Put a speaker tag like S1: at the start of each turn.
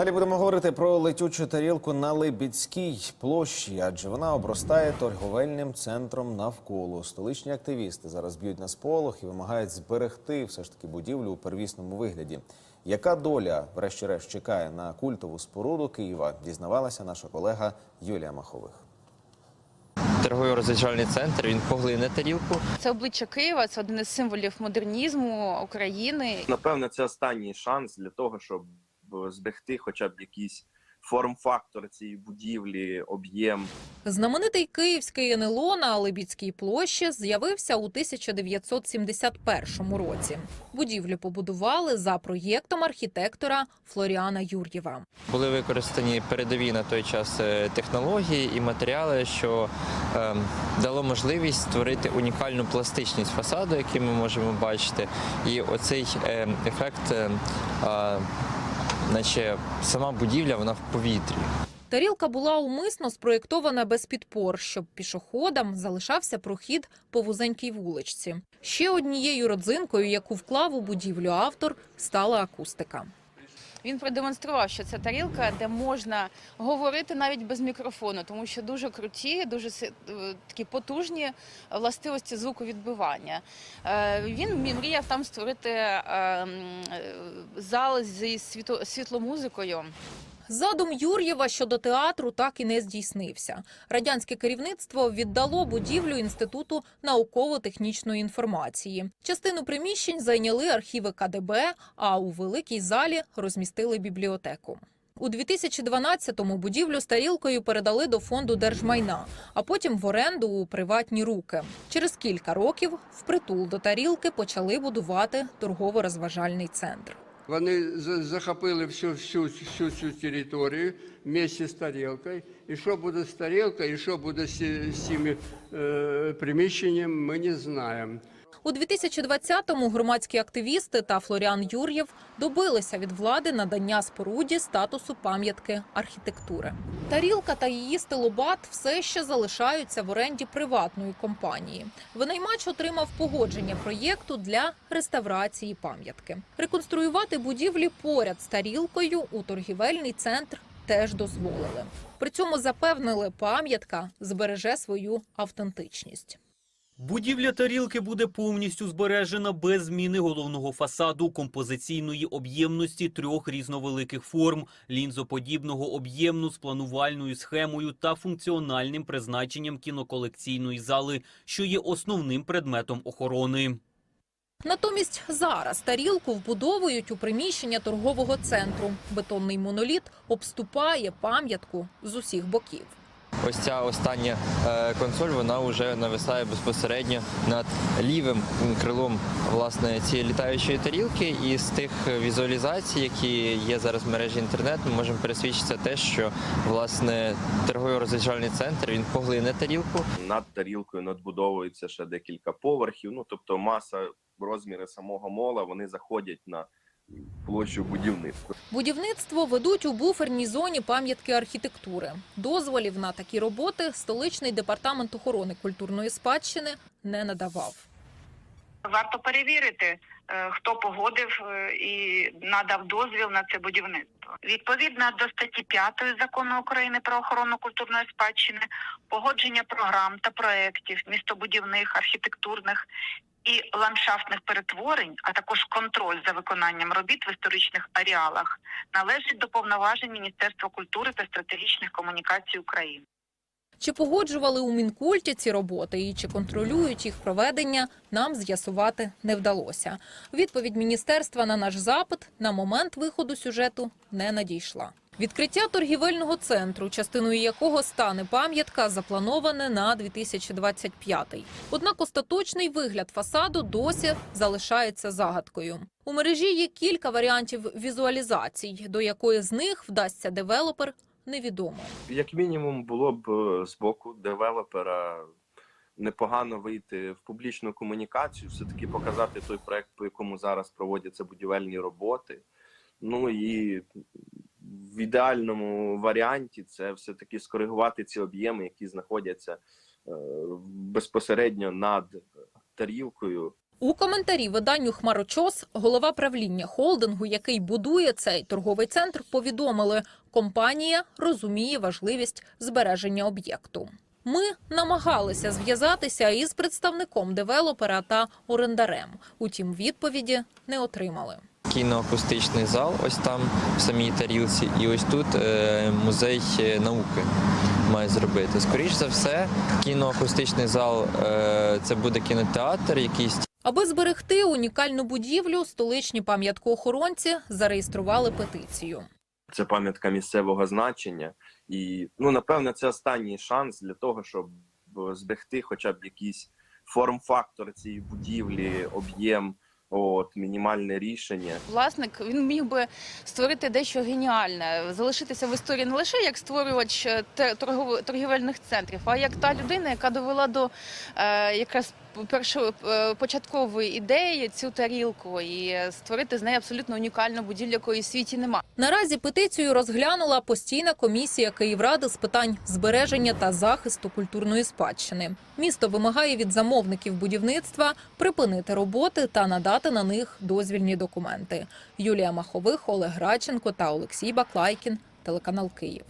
S1: Далі будемо говорити про летючу тарілку на Либідській площі, адже вона обростає торговельним центром навколо. Столичні активісти зараз б'ють на сполох і вимагають зберегти все ж таки будівлю у первісному вигляді. Яка доля, врешті-решт, чекає на культову споруду Києва? Дізнавалася наша колега Юлія Махових.
S2: Торговий розважальний центр він поглине тарілку.
S3: Це обличчя Києва, це один із символів модернізму України.
S4: Напевне, це останній шанс для того, щоб зберегти хоча б якийсь форм-фактор цієї будівлі, об'єм.
S5: Знаменитий київський НЛО на Либідській площі з'явився у 1971 році. Будівлю побудували за проєктом архітектора Флоріана Юр'єва.
S2: Були використані передові на той час е, технології і матеріали, що е, дало можливість створити унікальну пластичність фасаду, який ми можемо бачити. І оцей е, ефект, е, е, наче сама будівля, вона в повітрі.
S5: Тарілка була умисно спроєктована без підпор, щоб пішоходам залишався прохід по вузенькій вуличці. Ще однією родзинкою, яку вклав у будівлю автор, стала акустика.
S3: Він продемонстрував, що це тарілка, де можна говорити навіть без мікрофону, тому що дуже круті, дуже е, такі потужні властивості звуковідбивання. відбивання. Він мріяв там створити е, е, зал зі світломузикою.
S5: Задум Юр'єва щодо театру так і не здійснився. Радянське керівництво віддало будівлю інституту науково-технічної інформації. Частину приміщень зайняли архіви КДБ, а у великій залі розмістили бібліотеку. У 2012-му будівлю з тарілкою передали до фонду держмайна, а потім в оренду у приватні руки. Через кілька років впритул до тарілки почали будувати торгово-розважальний центр.
S6: Вони за- захопили всю, всю, всю цю територію вместе з тарілкою. І що буде з тарілкою, і що буде з, цими е, приміщеннями, ми не знаємо.
S5: У 2020-му громадські активісти та Флоріан Юр'єв добилися від влади надання споруді статусу пам'ятки архітектури. Тарілка та її стилобат все ще залишаються в оренді приватної компанії. Винаймач отримав погодження проєкту для реставрації пам'ятки. Реконструювати будівлі поряд з тарілкою у торгівельний центр теж дозволили. При цьому запевнили, пам'ятка збереже свою автентичність.
S7: Будівля тарілки буде повністю збережена без зміни головного фасаду композиційної об'ємності трьох різновеликих форм, лінзоподібного об'ємну з планувальною схемою та функціональним призначенням кіноколекційної зали, що є основним предметом охорони.
S5: Натомість зараз тарілку вбудовують у приміщення торгового центру. Бетонний моноліт обступає пам'ятку з усіх боків.
S2: Ось ця остання е, консоль, вона вже нависає безпосередньо над лівим крилом власне цієї літаючої тарілки. І з тих візуалізацій, які є зараз в мережі інтернет, ми можемо пересвідчитися те, що власне торговий розважальний центр він поглине тарілку.
S4: Над тарілкою надбудовується ще декілька поверхів. Ну тобто маса розміри самого мола вони заходять на площу будівництва.
S5: Будівництво ведуть у буферній зоні пам'ятки архітектури. Дозволів на такі роботи столичний департамент охорони культурної спадщини не надавав.
S8: Варто перевірити, е, хто погодив е, і надав дозвіл на це будівництво. Відповідно до статті 5 закону України про охорону культурної спадщини, погодження програм та проєктів містобудівних, архітектурних і ландшафтних перетворень, а також контроль за виконанням робіт в історичних ареалах належить до повноважень Міністерства культури та стратегічних комунікацій України.
S5: Чи погоджували у Мінкульті ці роботи і чи контролюють їх проведення, нам з'ясувати не вдалося. Відповідь міністерства на наш запит на момент виходу сюжету не надійшла. Відкриття торгівельного центру, частиною якого стане пам'ятка, заплановане на 2025. Однак остаточний вигляд фасаду досі залишається загадкою. У мережі є кілька варіантів візуалізацій, до якої з них вдасться девелопер, невідомо.
S4: Як мінімум, було б е, з боку девелопера непогано вийти в публічну комунікацію, все таки показати той проект, по якому зараз проводяться будівельні роботи. Ну і в ідеальному варіанті це все таки скоригувати ці об'єми, які знаходяться е, безпосередньо над тарілкою.
S5: У коментарі виданню Хмарочос голова правління холдингу, який будує цей торговий центр, повідомили, компанія розуміє важливість збереження об'єкту. Ми намагалися зв'язатися із представником девелопера та орендарем. Утім, відповіді не отримали.
S2: Кіноакустичний зал, ось там в самій тарілці, і ось тут е, музей е, науки має зробити. Скоріше за все, кіноакустичний зал е, це буде кінотеатр, якийсь
S5: Аби зберегти унікальну будівлю, столичні пам'яткоохоронці зареєстрували петицію.
S4: Це пам'ятка місцевого значення, і ну напевне, це останній шанс для того, щоб зберегти хоча б якийсь форм-фактор цієї будівлі, об'єм, от мінімальне рішення.
S3: Власник він міг би створити дещо геніальне, залишитися в історії не лише як створювач е, торгівельних центрів, а як та людина, яка довела до е, якраз першої е, початкової ідеї цю тарілку і створити з неї абсолютно унікальну будівлю, якої в світі немає.
S5: Наразі петицію розглянула постійна комісія Київради з питань збереження та захисту культурної спадщини. Місто вимагає від замовників будівництва припинити роботи та надати на них дозвільні документи. Юлія Махових, Олег Радченко та Олексій Баклайкін, телеканал Київ.